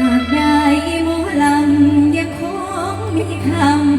ากได้หมอลำอย่าคงมีคำ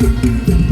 Música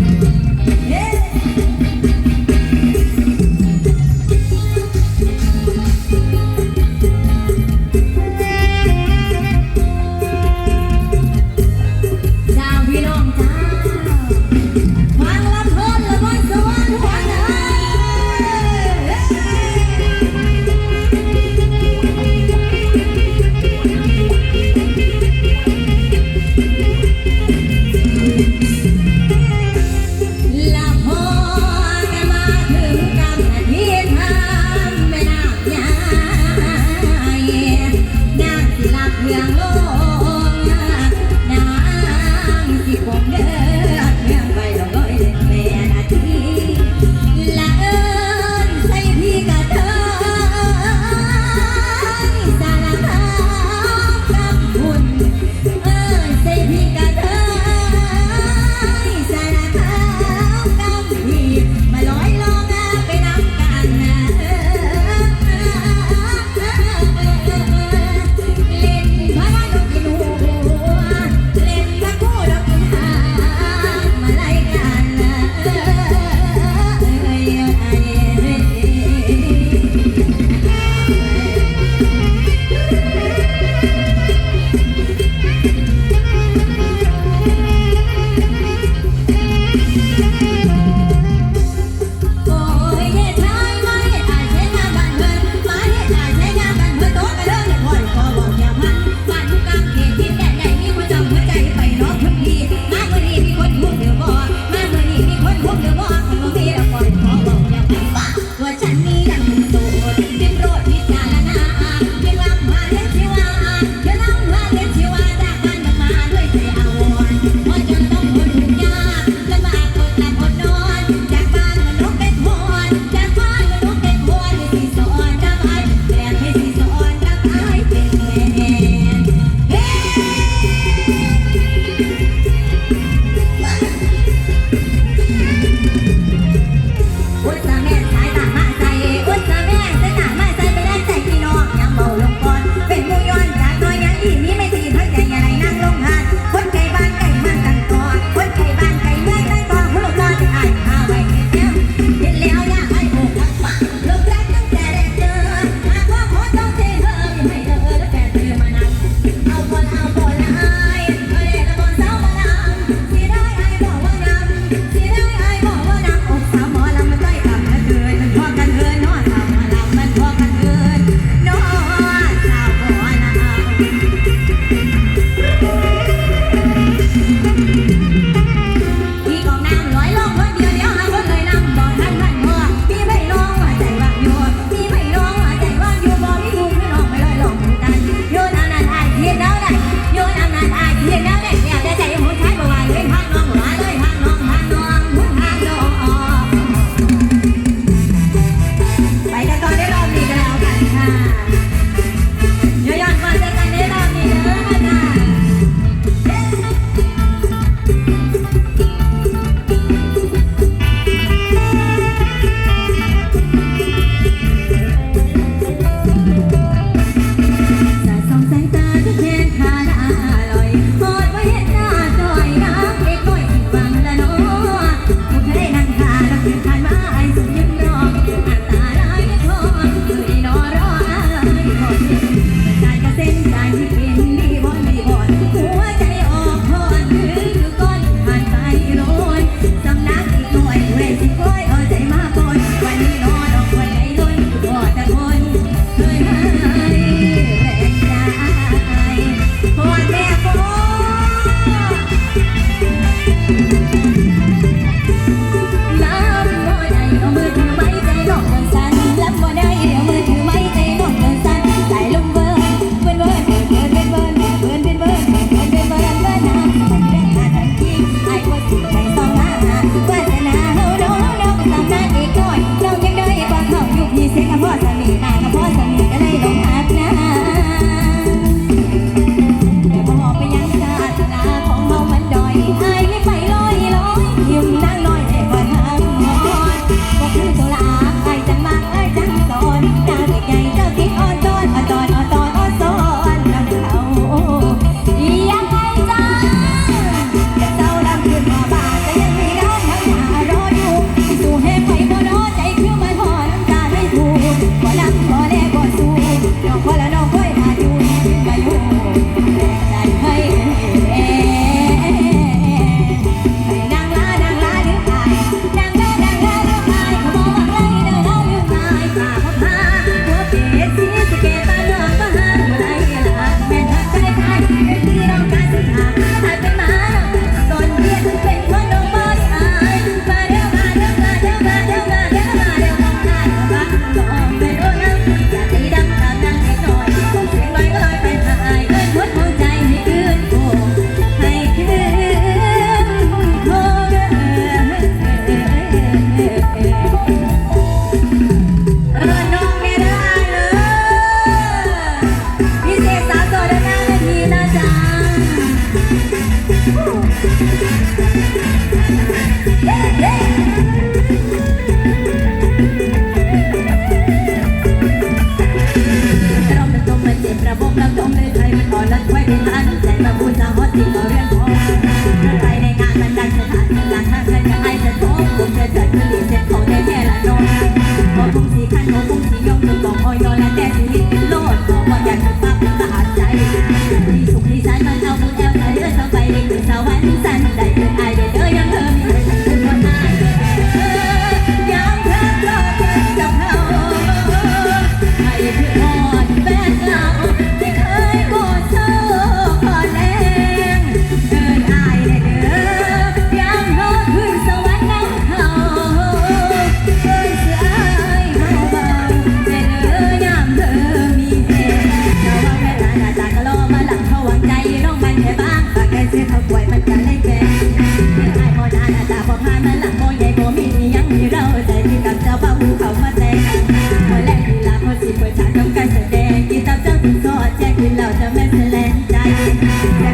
三代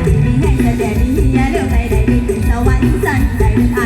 ถึงมีแห่งแต่แต่นี้เฮียเรื่องใดใดมีถึสวรรค์สันใดเ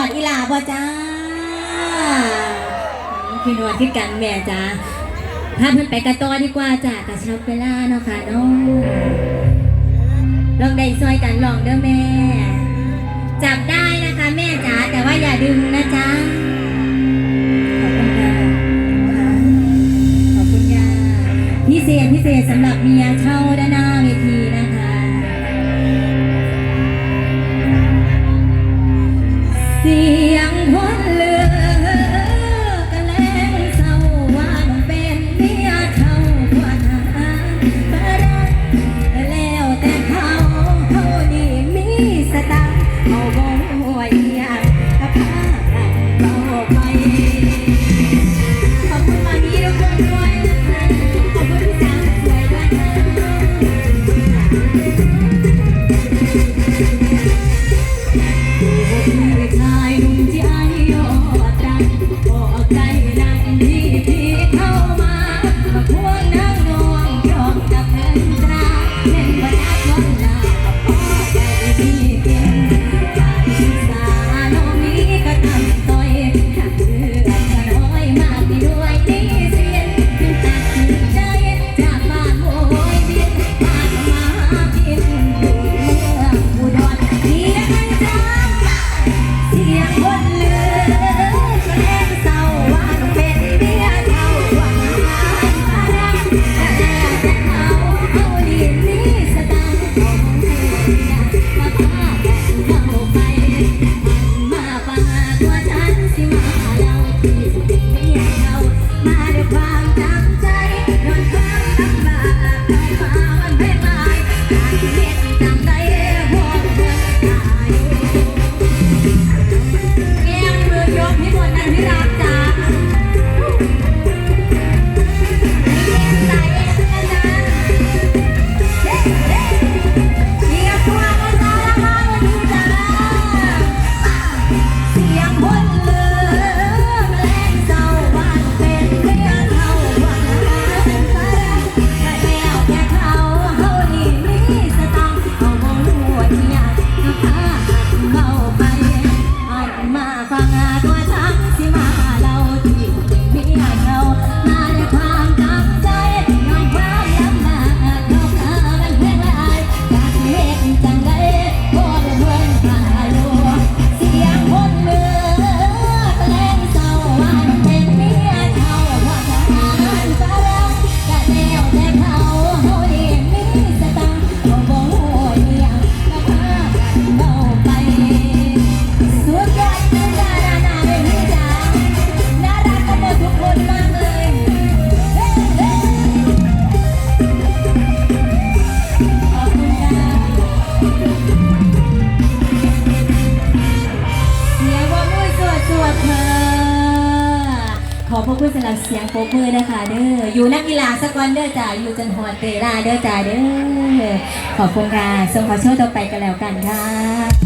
อดอีหลาบ่จ้าพี่นวดที่กันแม่จ้าพาเพื่อนไปกระต้อดีกว่าจ้ะกระชับเวลาเนาะค่ะน้องลองได้ซอยกันลองเด้อแม่ จับได้นะคะแม่จ้าแต่ว่าอย่าดึงนะจ้าขอบคุณยาขอบคุณยะพิเศษพิเศษสำหรับเมียเช่าได้ see บมือนะคะเด้ออยู่นักกีฬาสักวันเด้อจ่าอยู่จนหอดเตลาเด้อจ่าเด้อขอบคุณค่ะส่งขอโชว์ต่อไปกันแล้วกันค่ะ